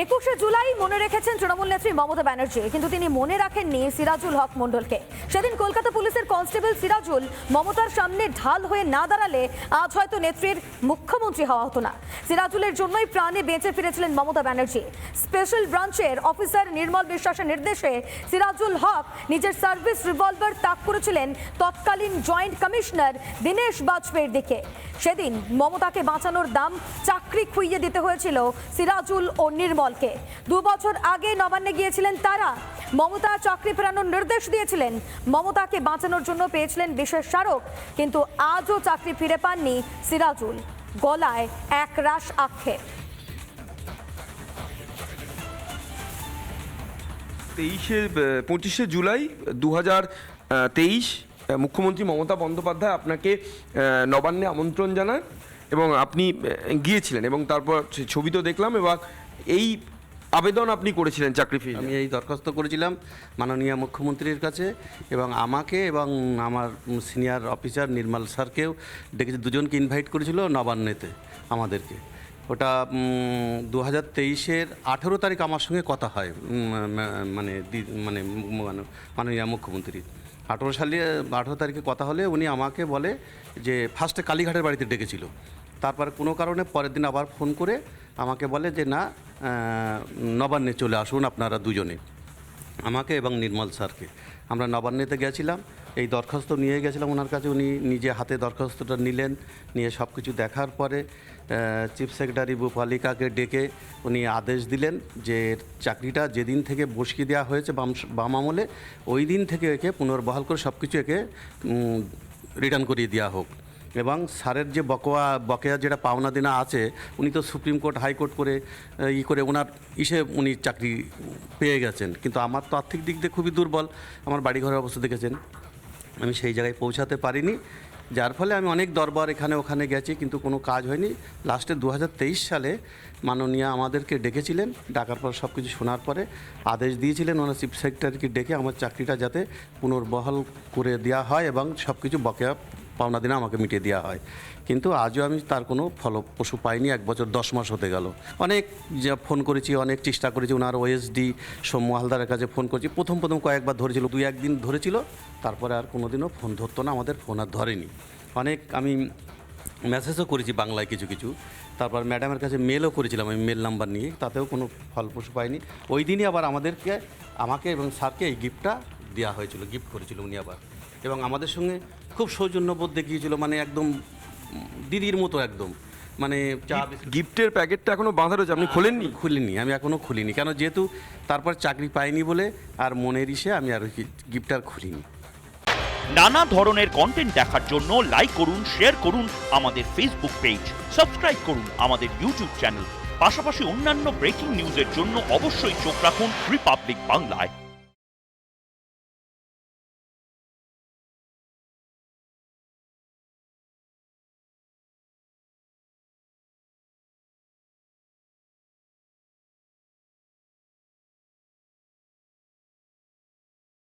একুশে জুলাই মনে রেখেছেন তৃণমূল নেত্রী মমতা ব্যানার্জি, কিন্তু তিনি মনে রাখেননি সিরাজুল হক মণ্ডলকে। সেদিন কলকাতা পুলিশের কনস্টেবল সিরাজুল মমতার সামনে ঢাল হয়ে না দাঁড়ালে আজ হয়তো নেত্রীর মুখ্যমন্ত্রী হওয়া হতো না। সিরাজুলের জন্যই প্রাণে বেঁচে ফিরেছিলেন মমতা ব্যানার্জি। স্পেশাল ব্রাঞ্চের অফিসার নির্মল বিশ্বাসের নির্দেশে সিরাজুল হক নিজের সার্ভিস রিভলভার তাক করেছিলেন তৎকালীন জয়েন্ট কমিশনার দীনেশ বাজপেয়ীর দিকে। সেদিন মমতাকে বাঁচানোর দাম চাকরি খুইয়ে দিতে হয়েছিল সিরাজুল ও নির্মলকে দু বছর আগে নবান্নে গিয়েছিলেন তারা। মমতা চাকরি ফেরানোর নির্দেশ দিয়েছিলেন। মমতাকে বাঁচানোর জন্য পেয়েছিলেন বিশেষ স্মারক, কিন্তু আজও চাকরি ফিরে পাননি সিরাজুল। গলায় এক রাশ আক্ষেপ। তেইশে পঁচিশে জুলাই দু তেইশ মুখ্যমন্ত্রী মমতা বন্দ্যোপাধ্যায় আপনাকে নবান্নে আমন্ত্রণ জানান এবং আপনি গিয়েছিলেন এবং তারপর ছবি তো দেখলাম এবং এই আবেদন আপনি করেছিলেন চাকরি ফি আমি এই দরখাস্ত করেছিলাম মাননীয় মুখ্যমন্ত্রীর কাছে এবং আমাকে এবং আমার সিনিয়র অফিসার নির্মল স্যারকেও ডেকেছে, দুজনকে ইনভাইট করেছিল নবান্নেতে আমাদেরকে। ওটা দু হাজার তেইশের আঠেরো তারিখ আমার সঙ্গে কথা হয় মানে মানে মানে মাননীয় মুখ্যমন্ত্রী। আঠেরো সালে, আঠেরো তারিখে কথা হলে উনি আমাকে বলে যে ফার্স্টে কালীঘাটের বাড়িতে ডেকেছিল। তারপর কোনো কারণে পরের দিন আবার ফোন করে আমাকে বলে যে, না নবান্নে চলে আসুন আপনারা দুজনে। আমাকে এবং নির্মল স্যারকে। আমরা নবান্নেতে গেছিলাম, এই দরখাস্ত নিয়ে গেছিলাম ওনার কাছে। উনি নিজে হাতে দরখাস্তটা নিলেন, নিয়ে সব কিছু দেখার পরে চিফ সেক্রেটারি ভূপালিকাকে ডেকে উনি আদেশ দিলেন যে চাকরিটা যেদিন থেকে বসিয়ে দেওয়া হয়েছে বাম বাম আমলে, ওই দিন থেকে একে পুনর্বহাল করে সব কিছু একে রিটার্ন করিয়ে দেওয়া হোক। এবং স্যারের যে বকোয়া, বকেয়া যেটা পাওনা দেনা আছে, উনি তো সুপ্রিম কোর্ট হাইকোর্ট করে ই করে ওনার ইসে উনি চাকরি পেয়ে গেছেন। কিন্তু আমার তো আর্থিক দিক দিয়ে খুবই দুর্বল। আমার বাড়ি ঘরের অবস্থা দেখেছেন। আমি সেই জায়গায় পৌঁছাতে পারিনি। যার ফলে আমি অনেক দরবার এখানে, ওখানে গেছি, কিন্তু কোনো কাজ হয়নি। লাস্টে দু হাজার তেইশ সালে মাননীয়া আমাদেরকে ডেকেছিলেন। ডাকার পর সব কিছু শোনার পরে আদেশ দিয়েছিলেন ওনার চিফ সেক্রেটারিকে ডেকে আমার চাকরিটা যাতে পুনর্বহাল করে দেওয়া হয় এবং সব কিছু বকেয়া পাওনা দিনে আমাকে মিটিয়ে দেওয়া হয়। কিন্তু আজও আমি তার কোনো ফলপ্রসূ পাইনি, এক বছর দশ মাস হতে গেল। অনেক যা ফোন করেছি, অনেক চেষ্টা করেছি, ওনার ওএসডি সৌম্য হালদারের কাছে ফোন করেছি। প্রথম প্রথম কয়েকবার ধরেছিল, দুই, একদিন ধরেছিল, তারপরে আর কোনো দিনও ফোন ধরতো না, আমাদের ফোন আর ধরেনি। অনেক আমি মেসেজও করেছি বাংলায় কিছু কিছু। তারপর ম্যাডামের কাছে মেলও করেছিলাম, আমি মেল নাম্বার নিয়ে, তাতেও কোনো ফলপ্রসূ পাইনি। ওই দিনই আবার আমাদেরকে, আমাকে এবং স্যারকে এই গিফটটা দেওয়া হয়েছিল গিফট করেছিল উনি আবার। এবং আমাদের সঙ্গে খুব সৌজন্যবোধ দেখিয়েছিল মানে একদম দিদির মতো একদম। মানে চা গিফটের প্যাকেটটা এখনও বাঁধা রয়েছে আপনি খোলেননি? খুলিনি আমি এখনও খুলিনি। কেন যেহেতু তারপর চাকরি পাইনি বলে আর মনের ইসে আমি আর গিফট আর খুলিনি। নানা ধরনের কন্টেন্ট দেখার জন্য লাইক করুন শেয়ার করুন আমাদের ফেসবুক পেজ সাবস্ক্রাইব করুন আমাদের ইউটিউব চ্যানেল পাশাপাশি অন্যান্য ব্রেকিং নিউজের জন্য অবশ্যই চোখ রাখুন রিপাবলিক বাংলায়